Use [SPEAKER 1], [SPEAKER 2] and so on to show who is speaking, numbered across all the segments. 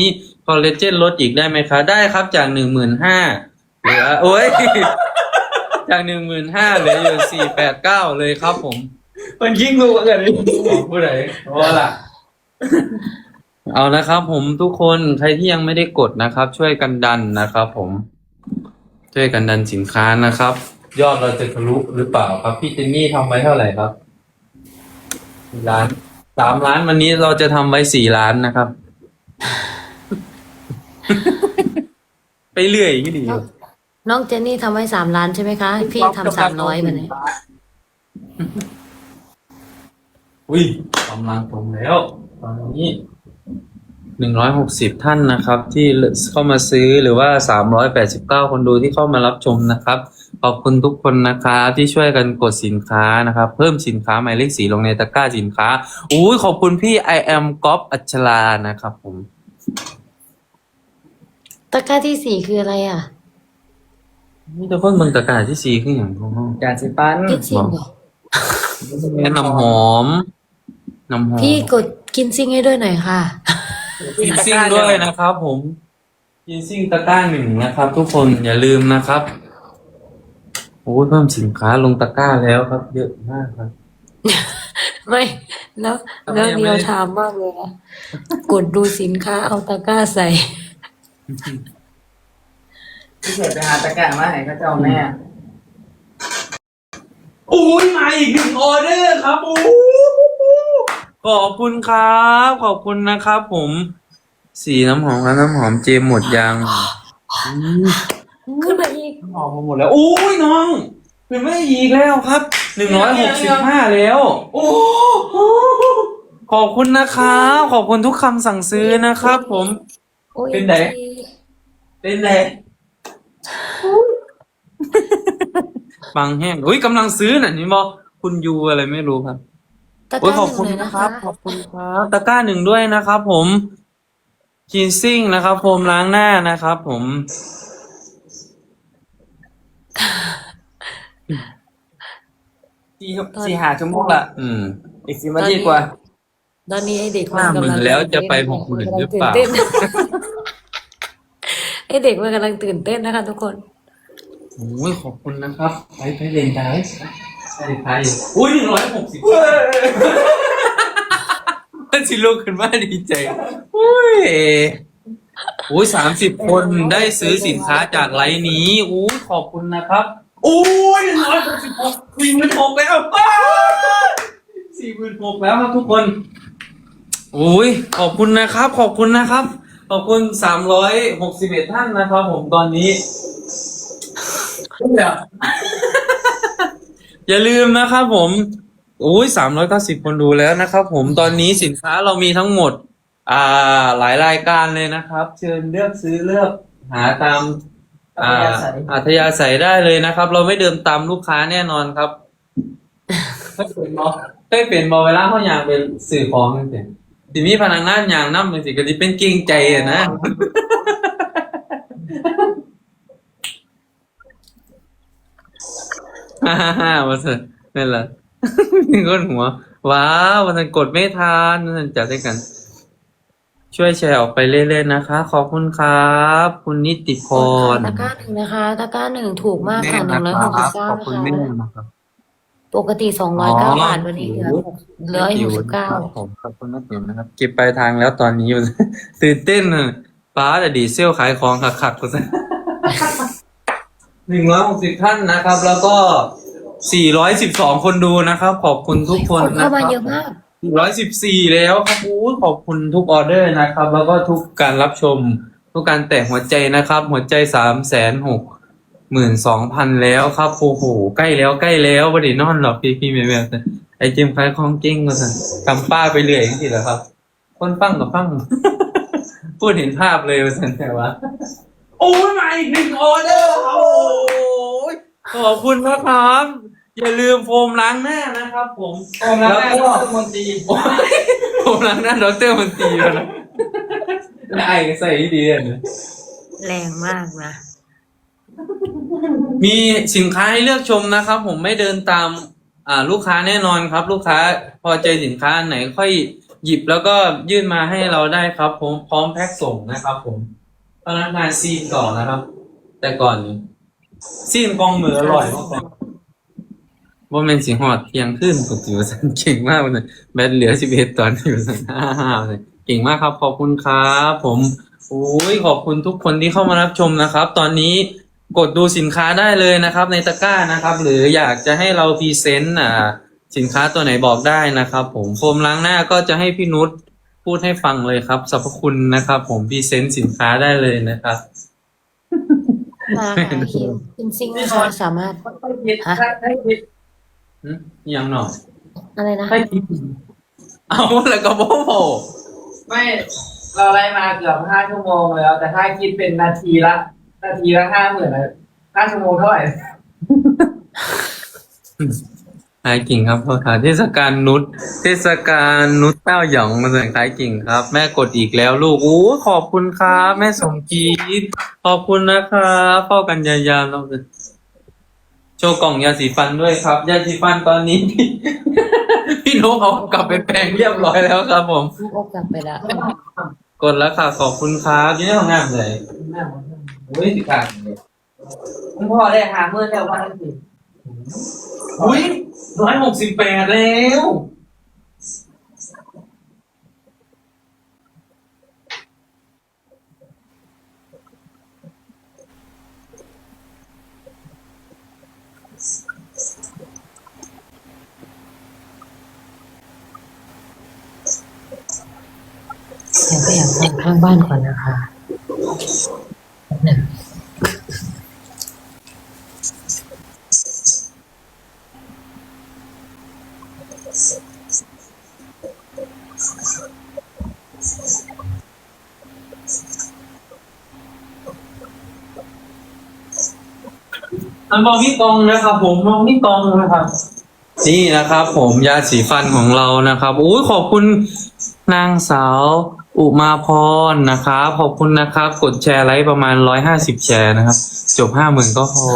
[SPEAKER 1] นี่คอลเลเจนลดอีกได้ไหมคะ ได้ครับจากหนึ่งหมื่นห้าเหลือโอ้ย จากหนึ่งหมื่นห้าเหลืออยู่สี่แปดเก้าเลยครับผม
[SPEAKER 2] มันยิ่งรู้กันเลย
[SPEAKER 1] ผู้ใดว่าล่ะ เอานะครับผมทุกคนใครที่ยังไม่ได้กดนะครับ ช่วยกันดันนะครับผม ช่วยกันดันสินค้านะครับ ยอดเราจะทะลุหรือเปล่าครับ พี่เจนนี่ทำไว้เท่าไหร่ครับสี่ล้านสามล้านวันนี้เราจะทำไว้สี่ล้านนะครับ ไปเรื่อยที่ดี
[SPEAKER 3] น้องเจนนี่ทำไว้สามล้านใช่ไหมคะ พี่ทำสามร้อยวันนี้
[SPEAKER 1] อุ้ยกำลังผมแล้ว ตอนนี้หนึ่งร้อยหกสิบท่านนะครับ ที่เข้ามาซื้อหรือว่าสามร้อยแปดสิบเก้าคนดูที่เข้ามารับชมนะครับ ขอบคุณทุกคนนะครับที่ช่วยกันกดสินค้านะครับ เพิ่มสินค้าหมายเลขสีลงในตะกร้าสินค้าอุ้ยขอบคุณพี่ I am ก๊อฟอัชลานะครับผม
[SPEAKER 3] ตะกร้าที่สี่คืออะไรอะ
[SPEAKER 1] นี่แต่คนเมืองตะกร้าที่สีขึ้นอหย่างของ
[SPEAKER 2] ยาสีฟัน
[SPEAKER 3] กินซิงเหรอ
[SPEAKER 1] แนะน้ำหอมน้ำหอม
[SPEAKER 3] พี่กดกินซิงให้ด้วยหน่อยค่ะ
[SPEAKER 1] กินซิ่งด้วยนะครับผม กินซิ่งตะกร้าหนึ่งนะครับ ทุกคนอย่าลืมนะครับโอ้ยเพิ่มสินค้าลงตะกร้าแล้วครับ เยอะมากครับ
[SPEAKER 3] ไม่แล้ว
[SPEAKER 1] ทำไม
[SPEAKER 3] แล้ว
[SPEAKER 1] ยังไม่
[SPEAKER 3] เดียว
[SPEAKER 1] ได้
[SPEAKER 3] ถามมากเลยนะกดดูสินค้าเอาตะกร้าใส่
[SPEAKER 2] ที่เกิดไปหาตะกร้ามาให้เขาเจ้าแม่
[SPEAKER 1] อุ้ยมาอีกหนึ่งออเดอร์ครับโอ้ขอบคุณครับ ขอบคุณนะครับ ผม สีน้ำหอมกับน้ำหอมเจมหมดยังอืม
[SPEAKER 3] ขึ้นมาอีก
[SPEAKER 1] น้ำหอมมาหมดแล้วโอ้ยน้องเป็นไม่อีกแล้วครับหนึ่งร้อยหกสิบห้าแล้วโอ้โหขอบคุณนะครับ ขอบคุณทุกคำสั่งซื้อนะครับ ผม
[SPEAKER 3] โอ้ย
[SPEAKER 1] เป็นไหน เป็นไงฟังแห้งอุ้ยกำลังซื้อน่ะนี่บอคุณยูอะไรไม่รู้ครับ
[SPEAKER 3] ตะก
[SPEAKER 1] โอ้ย
[SPEAKER 3] ร้า
[SPEAKER 1] ขอบ
[SPEAKER 3] ห
[SPEAKER 1] คุ
[SPEAKER 3] นึ่
[SPEAKER 1] ณ
[SPEAKER 3] งเลย
[SPEAKER 1] นะ
[SPEAKER 3] นะ
[SPEAKER 1] ค
[SPEAKER 3] คะ
[SPEAKER 1] รับ ขอบคุณครับตะกร้าหนึ่งด้วยนะครับ ผมคีนซิ่งนะครับโฟมล้างหน้านะครับ ผม
[SPEAKER 2] สี่สี่หาชั่วโมงละ
[SPEAKER 1] อืม
[SPEAKER 2] อีกสิบนาทีกว่า
[SPEAKER 3] ตอนนี้ไอเด็ก
[SPEAKER 1] ห้าหมื่นแล้วจะไปหกหมื่นหรือเปล่า
[SPEAKER 3] ตื่นต้น ไอเด็กมันกำลังตื่นเต้นนะคะทุกคน
[SPEAKER 1] โอ้ยขอบคุณนะครับไปไปเรียนได้ไปไปอุ้ยหนึ่งร้อยหกสิบมันสิลูกขึ้นมาดีใจอุ้ยอุ้ยสามสิบคนได้ซื้อสินค้าจากไลน์นี้อุ้ยขอบคุณนะครับอุ้ยหนึ่งร้อยหกสิบหกสี่หมื่นหกแล้วสี่หมื่นหกแล้วครับทุกคนอุ้ยขอบคุณนะครับ ขอบคุณนะครับ ขอบคุณสามร้อยหกสิบเอ็ดท่านนะครับผมตอนนี้ อย่าลืมนะครับผมโอ้ยสามร้อยเก้าสิบคนดูแล้วนะครับผมตอนนี้สินค้าเรามีทั้งหมด อ่า หลายรายการเลยนะครับ เชิญเลือกซื้อเลือกหาตามอ่าอัธยาศัยได้เลยนะครับ เราไม่เดินตามลูกค้าแน่นอนครับไม่เปลี่ยนบอไม่เปลี่ยนบอเวลาเขาอยากเป็นสื่อของนั่นสิ สิมีพนักงานอย่างนั่เป็นสิก็จะเป็นเกรงใจอะนะ ฮ่าฮ่าฮ่าวันสันนั่นแหละ มีคนหัว ว้าววันสันกดไม่ทันวันสันจัดด้วยกัน ช่วยแชร์ออกไปเรื่อยๆนะคะ ขอบคุณครับ คุณนิติพร
[SPEAKER 3] ตะกร้าหนึ่งนะคะ ตะกร้าหนึ่งถูกมากค่ะหนึ่งร้อยหกสิบเก้า
[SPEAKER 1] ขอบ
[SPEAKER 3] นะ
[SPEAKER 1] คุณ
[SPEAKER 3] คะ
[SPEAKER 1] แม่นะครับ
[SPEAKER 3] ปกติสองร้อยเก้าบาทวันนี้เหลือหกเหลือหกสิบเก้า
[SPEAKER 1] ครับผมขอบคุณนักเรียนนะครับ เก็บปลายทางแล้วตอนนี้ตื่นเต้นอะป้าแต่ดีเซลขายของขักๆกูซะหนึ่งร้อยหกสิบท่านนะครับ แล้วก็สี่ร้อยสิบสองคนดูนะครับ ขอบคุณทุกคน
[SPEAKER 3] คน
[SPEAKER 1] นะค
[SPEAKER 3] เข้า
[SPEAKER 1] รับ
[SPEAKER 3] มาเยอะมาก
[SPEAKER 1] ร้อยสิบสี่แล้วครับโอ้ยขอบคุณทุกออเดอร์นะครับ แล้วก็ทุกการรับชม ทุกการแตะหัวใจนะครับ หัวใจสามแสนหก หมื่นสองพันแล้วครับโอ้โหใกล้แล้วใกล้แล้ววันนี้นอนหรอกพี่พี่แม่แม่ไอเจมส์คล้ายของเก่งก็สั่นกำป้าไปเรื่อยจริงๆเหรอครับ คนฟังกับฟังพูดเห็นภาพเลยว่าสันแต่ว่าโอ้ยมาอีกหนึ่งออเดอร์ครับโอ้ยขอบคุณนะครับ อย่าลืมโฟมล้างหน้านะครับ ผม
[SPEAKER 2] โอมแล้วแม่ก็มนตรี
[SPEAKER 1] โอ้ยโฟมล้างหน้าดอกเตอร์มันตีแล้วนะแล้วไอ้ก็ใส่ดีอะนะ
[SPEAKER 3] แรงมากนะ
[SPEAKER 1] มีสินค้าให้เลือกชมนะครับ ผมไม่เดินตาม อ่า ลูกค้าแน่นอนครับ ลูกค้าพอใจสินค้าไหนค่อยหยิบแล้วก็ยื่นมาให้เราได้ครับ ผมพร้อมแพ็คส่งนะครับ ผมพนักงานซีนก่อนนะครับ แต่ก่อนซีนกองมืออร่อยมากว่าเป็นสีหอดเที่ยงขึ้นสุดจิ๋วสันเก่งมากเลยแบตเหลือสิบเอ็ดตอนอยู่สันห้าห้าเลยเก่งมากครับ ขอบคุณครับ ผมโอ้ยขอบคุณทุกคนที่เข้ามารับชมนะครับ ตอนนี้ กดดูสินค้าได้เลยนะครับ ในตะกร้านะครับ หรืออยากจะให้เราพรีเซนต์อ่าสินค้าตัวไหนบอกได้นะครับ ผมโฟมล้างหน้าก็จะให้พี่นุชพูดให้ฟังเลยครับสรรพคุณนะครับ ผมพรีเซนต์สินค้าได้เลยนะครับ
[SPEAKER 3] มาหาคิมคิมซิงนะคะสามารถ ฮะ
[SPEAKER 1] หึยังหน่อย
[SPEAKER 3] อะไรนะ
[SPEAKER 1] ให้คิดเอาแล้วก็โบโบ
[SPEAKER 2] ไม่ เราไล่มาเกือบห้าชั่วโมงแล้ว แต่ถ้าคิดเป็นนาทีละ นาทีละห้าหมื่นนะห้าชั่วโมงเท่าไหร่
[SPEAKER 1] ขายกิ่งครับพ่อค่ะเทศกาลนุชเทศกาลนุชเต้าหยองมาสั่งขายกิ่งครับ แม่กดอีกแล้วลูกโอ้ขอบคุณครับ แม่สมกีดขอบคุณนะครับเฝ้ากันยาวๆเราเลยโชว์กล่องยาสีฟันด้วยครับ ยาสีฟันตอนนี้ พี่พี่นกเอากลับไปแปลงเรียบร้อยแล้วครับผม
[SPEAKER 3] โอกลับไปแล้ว
[SPEAKER 1] กดแล้วค่ะขอบคุณครับยี่นี่ทำงานเลยโอ้ยสิการเลย
[SPEAKER 2] คุณพ่อได้หาเมื่อแล้ววันนั้นสิ
[SPEAKER 1] อุ้ยร้อยหกสิบแปดแล้ว
[SPEAKER 3] เดี๋ยวไปแอบฟังข้างบ้านก่อนนะคะห นึ่ง
[SPEAKER 1] อันมองพี่กองนะครับ ผมมองพี่กองนะครับ นี่นะครับ ผมยาสีฟันของเรานะครับอุ้ยขอบคุณนางสาว อุมาพรนะครับขอบคุณนะครับ กดแชร์ไลค์ประมาณร้อยห้าสิบแชร์นะครับ จบห้าหมื่นก็พอ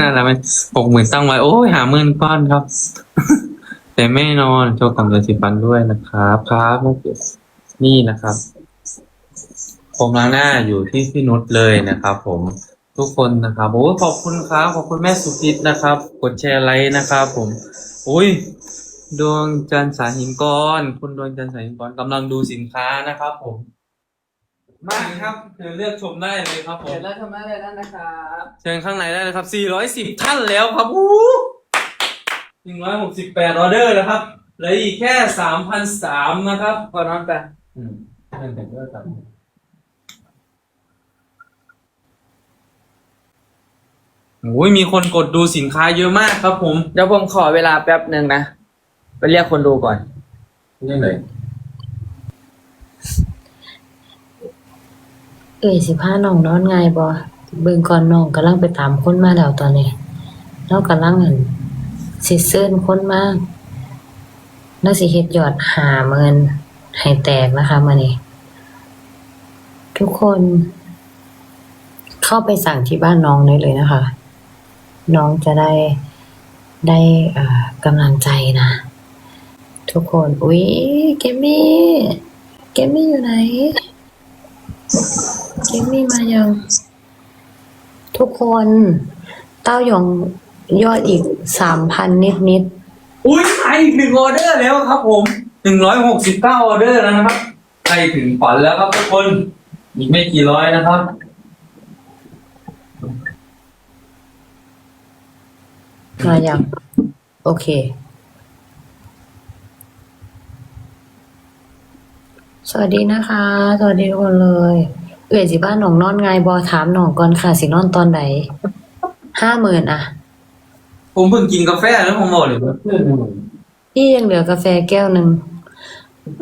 [SPEAKER 1] นั่นแหละมันหกหมื่นตั้งไว้ โอ้ยหาหมื่นก้อนครับ แต่ไม่นอนโชว์กล่องยาสีฟันด้วยนะครับ ครับนี่นะครับ ผมล้างหน้าอยู่ที่พี่นุชเลยนะครับ ผมทุกคนนะครับโอ้ยขอบคุณครับขอบคุณแม่สุพิษนะครับ กดแชร์ไลค์นะครับ ผม อุ้ย ดวงจันทร์สาหินกรคุณดวงจันทร์สาหินกรกำลังดูสินค้านะครับผม มากครับเชิญเลือกชมได้เลยครับผม
[SPEAKER 2] เดี๋ยวเราทำอะไรแล้วนะครับ
[SPEAKER 1] เชิญข้างในได้เลยครับ 410 ท่านแล้วครับอู้168ออเดอร์แล้วครับเหลืออีกแค่3,003นะครับ
[SPEAKER 2] พอนอนไป
[SPEAKER 1] อืมเชิญแต่งด้วยครับโอ้ยมีคนกดดูสินค้าเยอะมากครับผม
[SPEAKER 2] เดี๋ยวผมขอเวลาแป๊บหนึ่งนะ ไปเรียกคนดูก่อน
[SPEAKER 1] นี่เลย
[SPEAKER 3] เอ้ยสิพาน้องนอนไงายบ่เบิ่งก่อนน้องกำลังไปตามคนมาแล้วตอนนี้เรากำลังอั่นสิเซิร์นคนมาแล้วสิเฮ็ดยอดหาเงินให้แตกนะคะมื้อนี้ ทุกคน เข้าไปสั่งที่บ้านน้องได้เลยนะคะ น้องจะได้ได้อ่ากำลังใจนะ ทุกคน อุ๊ย เกมมี่ เกมมี่อยู่ไหน เกมมี่มายัง ทุกคน เต้าหยองยอดอีกสามพันนิดนิด
[SPEAKER 1] อุ้ยไปอีกหนึ่งออเดอร์แล้วครับผม169ออเดอร์แล้วนะครับใกล้ถึงฝันแล้วครับทุกคน อีกไม่กี่ร้อยนะครับ
[SPEAKER 3] ๆมายัง โอเค สวัสดีนะคะ สวัสดีทุกคนเลย เอื่อยสิบ้านหนองนอนไงบอถามหนองก่อนค่ะสินอนตอนไหนห้าหมื่นอะ
[SPEAKER 1] ผมเพิ่งกินกาแฟแล้วผมบอกเลยว่าเพื่อนผม
[SPEAKER 3] พี่ยังเหลือกาแฟแก้วหนึ่ง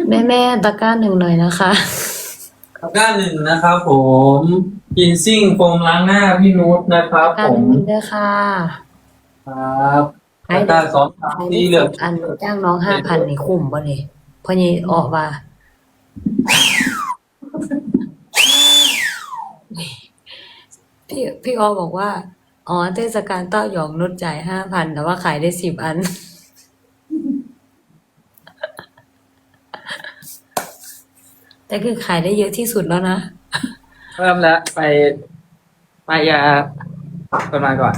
[SPEAKER 3] แม่แม่ๆตะกร้าหนึ่งหน่อยนะคะ
[SPEAKER 1] ก้านหนึ่งนะครับผมกินซิ่งโฟมล้างหน้าพี่นุชนะครับ
[SPEAKER 3] ตะกร้า
[SPEAKER 1] ผ
[SPEAKER 3] ห
[SPEAKER 1] ม
[SPEAKER 3] นึ่งเด้อค่ะ
[SPEAKER 1] ครับ
[SPEAKER 3] ไอ้
[SPEAKER 1] ตาสองสาม
[SPEAKER 3] ใคร
[SPEAKER 1] สี่
[SPEAKER 3] ที่
[SPEAKER 1] เหลื
[SPEAKER 3] สุ
[SPEAKER 1] อ
[SPEAKER 3] ดอันจ้างน้องห้าพันนี่คุ้มป่ะนี่เพราะนี่ออกว่า พี่พี่ออบอกว่า อ๋อ เทศกาลเต้าหยองนุชจ่ายห้าพันแต่ว่าขายได้สิบอัน แต่คือขายได้เยอะที่สุดแล้วนะ
[SPEAKER 2] เริ่มแล้วไปไปยากันมาก่อน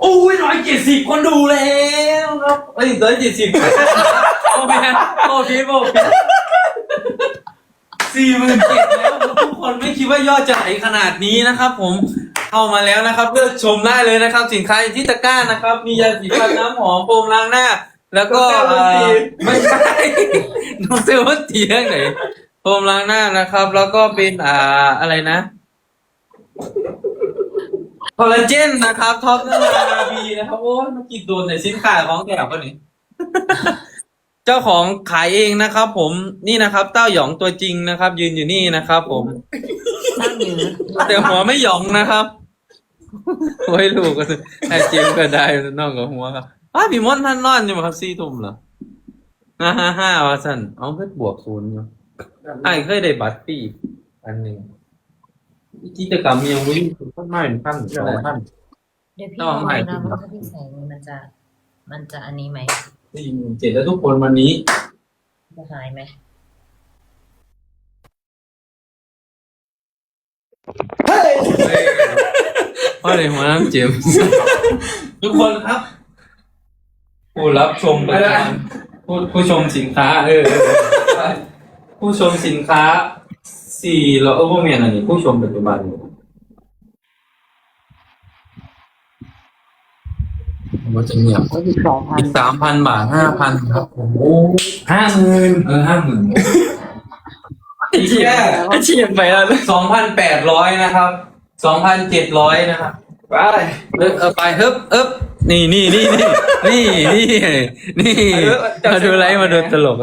[SPEAKER 1] โอ้ยร้อยเจ็ดสิบคนดูแล้วครับเอ้ยร้อยเจ็ดสิบโอ้ แมนโอ้พีโอ้พีสี่หมื่นเจ็ดแล้วทุกคนไม่คิดว่ายอดจะไหลขนาดนี้นะครับ ผมเข้ามาแล้วนะครับเลือกชมได้เลยนะครับ สินค้าอยู่ที่ตะกร้านะครับ มียาสีฟันน้ำหอมโฟมล้างหน้า แล้วก็เอ่อไม่ใช่น้องเซลว่าตีเรื่องไหนโฟมล้างหน้านะครับ แล้วก็เป็นอ่าอะไรนะคอลลาเจนนะครับท็อปเนอร์บีนะครับโอ้ยมากินโดนในสินค้าของแถวคนนี้ เจ้าของขายเองนะครับ ผมนี่นะครับ เต้าหยองตัวจริงนะครับ ยืนอยู่นี่นะครับ ผม
[SPEAKER 3] ตั้งอยู่
[SPEAKER 1] แต่หัวไม่หยองนะครับโอ้ยลูกก็ไอจิมก็ได้น้องกับหัวครับอ้าวพี่มดท่านนอนอยู่มั้งครับสี่ทุ่มเหรอห้าห้าห้าวะสันเอาเพื่อบวกศูนย์อยู่ไอ้เคยได้บัตรปีอันหนึ่งกิจกรรมยังวิ่งพันไม่พันสองพัน
[SPEAKER 3] เดี๋ยวพี่
[SPEAKER 1] ต้
[SPEAKER 3] ล
[SPEAKER 1] อ
[SPEAKER 3] องง
[SPEAKER 1] หมาย
[SPEAKER 3] ดู
[SPEAKER 1] ถึ
[SPEAKER 3] นะ
[SPEAKER 1] ง
[SPEAKER 3] ว่าถ้าพี่ใส่มันจะ มันจะอันนี้ไหม
[SPEAKER 1] สี่หมื่นเจ็ดแล้วทุกคนวันนี้
[SPEAKER 3] จะหายไหม
[SPEAKER 1] พ่อเลยหัวน้ำเจมส์ทุกคนครับ ผู้รับชมรายการผู้ผู้ชมสินค้า เออเออเออผู้ชมสินค้าสี่เราเออพวกเมียนอันนี้ผู้ชมปัจจุบัน ว่าจะเงียบ
[SPEAKER 3] ก็อีกสองพัน
[SPEAKER 1] อีกสามพันบาทห้าพันครับผมโอ้ห้าหมื่นเออห้าหมื่นอีกแค่
[SPEAKER 2] ฉีดไปแล้ว
[SPEAKER 1] สองพันแปดร้อยนะครับสองพันเจ็ดร้อยนะครับ
[SPEAKER 2] ไป
[SPEAKER 1] เออเอาไปเฮึบเอ๊บนี่นี่นี่นี่นี่นี่นี่มาดูไลฟ์มาดูตลก